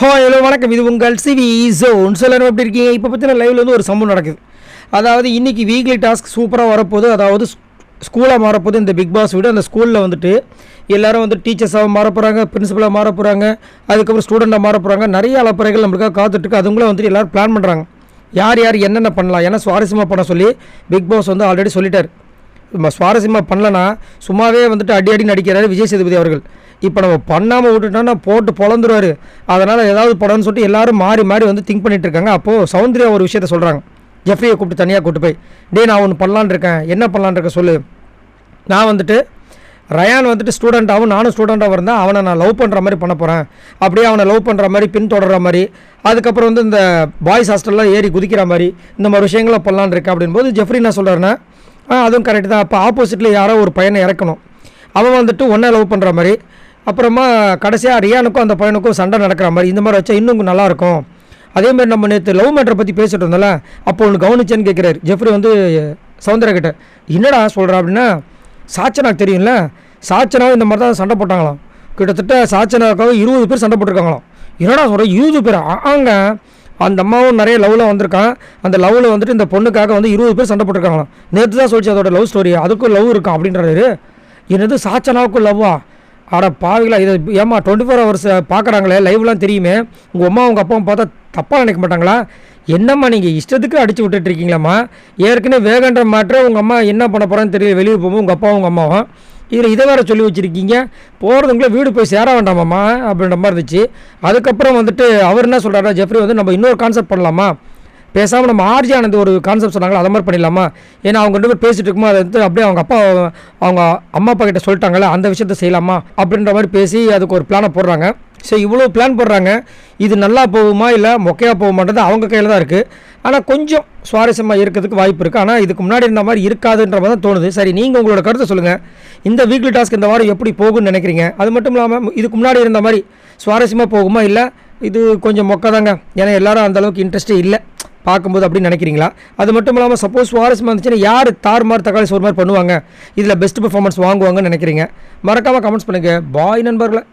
Hi hello வணக்கம். இது உங்கள் சிவி ஜோன். சொல்லணும் எப்படி இருக்கீங்க? இப்போ பற்றின லைவில் வந்து ஒரு சம்பவம் நடக்குது. அதாவது இன்றைக்கி வீக்லி டாஸ்க் சூப்பராக வரப்போகுது. அதாவது ஸ்கூலாக மாறப்போகுது. இந்த பிக் பாஸ் விட அந்த ஸ்கூலில் வந்துட்டு எல்லாரும் வந்து டீச்சர்ஸாக மாற போகிறாங்க பிரின்சிபலாக மாற போகிறாங்க அதுக்கப்புறம் ஸ்டூடெண்ட்டாக மாற போகிறாங்க நிறைய அலப்பறைகள் நம்மளுக்காக காத்துட்ருக்கு அதுங்களும் வந்துட்டு எல்லோரும் பிளான் பண்ணுறாங்க யார் யார் என்னென்ன பண்ணலாம்? ஏன்னா சுவாரஸ்யமாக பண்ண சொல்லி பிக் பாஸ் வந்து ஆல்ரெடி சொல்லிட்டார். நம்ம சுவாரஸ்யமாக பண்ணலன்னா சும்மாவே வந்துட்டு அடி அடி நடிக்கிறாரு விஜய் சேதுபதி அவர்கள். இப்போ நம்ம பண்ணாமல் விட்டுட்டோம்னா போட்டு பொழந்துருவார். அதனால் ஏதாவது படம்னு சொல்லிட்டு எல்லாரும் மாறி மாறி வந்து திங்க் பண்ணிகிட்டு இருக்காங்க. அப்போது சௌந்தர்யா ஒரு விஷயத்த சொல்கிறாங்க ஜெஃப்ரியை கூப்பிட்டு தனியாக கூப்பிட்டு போய் டே நான் ஒன்று பண்ணலான் இருக்கேன். என்ன பண்ணலான்னு இருக்கேன் சொல்லு. நான் வந்துட்டு ரயான் வந்துட்டு ஸ்டூடெண்ட்டாகவும் நானும் ஸ்டூடெண்ட்டாக இருந்தேன் அவனை நான் லவ் பண்ணுற மாதிரி பண்ண போகிறேன் அப்படியே அவனை லவ் பண்ணுற மாதிரி பின்தொடர்ற மாதிரி அதுக்கப்புறம் வந்து இந்த பாய்ஸ் ஹாஸ்டல்லாம் ஏறி குதிக்கிற மாதிரி இந்த மாதிரி விஷயங்களை பண்ணலான் இருக்கேன் அப்படின்போது ஜெஃப்ரி என்ன சொல்கிறாருன்னா அதுவும் கரெக்டு தான். அப்போ ஆப்போசிட்டில் யாரோ ஒரு பையனை இறக்கணும். அவன் வந்துட்டு ஒன்றே லவ் பண்ணுற மாதிரி. அப்புறமா கடைசியாக ரியானுக்கும் அந்த பையனுக்கும் சண்டை நடக்கிற மாதிரி. இந்த மாதிரி வச்சா இன்னும் நல்லாயிருக்கும். அதேமாதிரி நம்ம நேற்று லவ் மேட்டரை பற்றி பேசிட்டு இருந்தோம்ல அப்போ ஒன்று கவனிச்சேன்னு கேட்குறாரு ஜெஃப்ரி வந்து சௌந்தர்யா கிட்ட என்னடா சொல்கிறா அப்படின்னா சாச்சனாக்கு தெரியும்ல. சாச்சனாவும் இந்த மாதிரி தான் சண்டை போட்டாங்களாம். கிட்டத்தட்ட சாச்சனாக்காக இருபது பேர் சண்டை போட்டிருக்காங்களாம். என்னடா சொல்கிற இருபது பேர்? ஆங்க அந்த அம்மாவும் நிறைய லவ்வில் வந்திருக்கான். அந்த லவ்வில் வந்துட்டு இந்த பொண்ணுக்காக வந்து இருபது பேர் சண்டை போட்டிருக்காங்களாம். நேற்று தான் சொல்லிச்சு அதோட லவ் ஸ்டோரி அதுக்கும் லவ் இருக்கான் அப்படின்றாரு. என்னது சாச்சனாவுக்கும் லவ்வா அட பாவிகளா இது ஏமா டுவெண்ட்டி ஃபோர் ஹவர்ஸ் பார்க்குறாங்களே லைவ்லாம் தெரியுமே? உங்கள் அம்மா உங்கள் அப்பாவும் பார்த்தா தப்பாக நினைக்க மாட்டாங்களா? என்னம்மா நீங்கள் இஷ்டத்துக்கு அடித்து விட்டுட்டு இருக்கீங்களாம்மா? ஏற்கனவே வேகன்ற மாற்ற உங்கள் அம்மா என்ன பண்ண போகிறான்னு தெரியல வெளியே போகும்போது உங்கள் அப்பாவும் உங்கள் அம்மாவும். இதில் இதை வேறு சொல்லி வச்சுருக்கீங்க. போகிறதுக்குள்ளே வீடு போய் சேர வேண்டாமாம்மா அப்படின்ற மாதிரி இருந்துச்சு. அதுக்கப்புறம் வந்துட்டு அவர் என்ன சொல்கிறாரா ஜெஃப்ரி வந்து நம்ம இன்னொரு கான்செப்ட் பண்ணலாமா? பேசாமல் நம்ம ஆர்ஜி ஆனந்த் ஒரு கான்செப்ட் சொன்னாங்களா? அதை மாதிரி பண்ணிடலாமா? ஏன்னா அவங்க ரெண்டு பேர் பேசிட்டு இருக்குமோ அதை வந்து அப்படியே அவங்க அப்பா அவங்க அம்மா அப்பா கிட்ட சொல்லிட்டாங்களே அந்த விஷயத்த செய்யலாமா? அப்படின்ற மாதிரி பேசி அதுக்கு ஒரு பிளானை போடுறாங்க. ஸோ இவ்வளோ பிளான் போடுறாங்க. இது நல்லா போகுமா? இல்லை மொக்கையாக போகுமான்றது அவங்க கையில் தான் இருக்குது ஆனால் கொஞ்சம் சுவாரஸ்யமாக இருக்கிறதுக்கு வாய்ப்பு இருக்குது ஆனால் இதுக்கு முன்னாடி இருந்த மாதிரி இருக்காதுன்ற மாதிரி தான் தோணுது. சரி நீங்கள் உங்களோட கருத்தை சொல்லுங்கள் இந்த வீக்லி டாஸ்க் இந்த வாரம் எப்படி போகும்னு நினைக்கிறீங்க? அது மட்டும் இல்லாமல் இதுக்கு முன்னாடி இருந்த மாதிரி சுவாரஸ்யமாக போகுமா? இல்லை இது கொஞ்சம் மொக்கை தாங்க. ஏன்னா எல்லாரும் அந்தளவுக்கு இன்ட்ரெஸ்ட்டே இல்லை. பார்க்கும்போது அப்படின்னு நினைக்கிறீங்களா? அது மட்டும் இல்லாமல் சப்போஸ் சுவாரஸ்யமாக இருந்துச்சுன்னா யார் தார்மார் தக்காளி சோறு மாதிரி பண்ணுவாங்க? இதில் பெஸ்ட் பெர்ஃபார்மன்ஸ் வாங்குவாங்கன்னு நினைக்கிறீங்க. மறக்காமல் கமெண்ட்ஸ் பண்ணுங்கள் பாய் நண்பர்களை.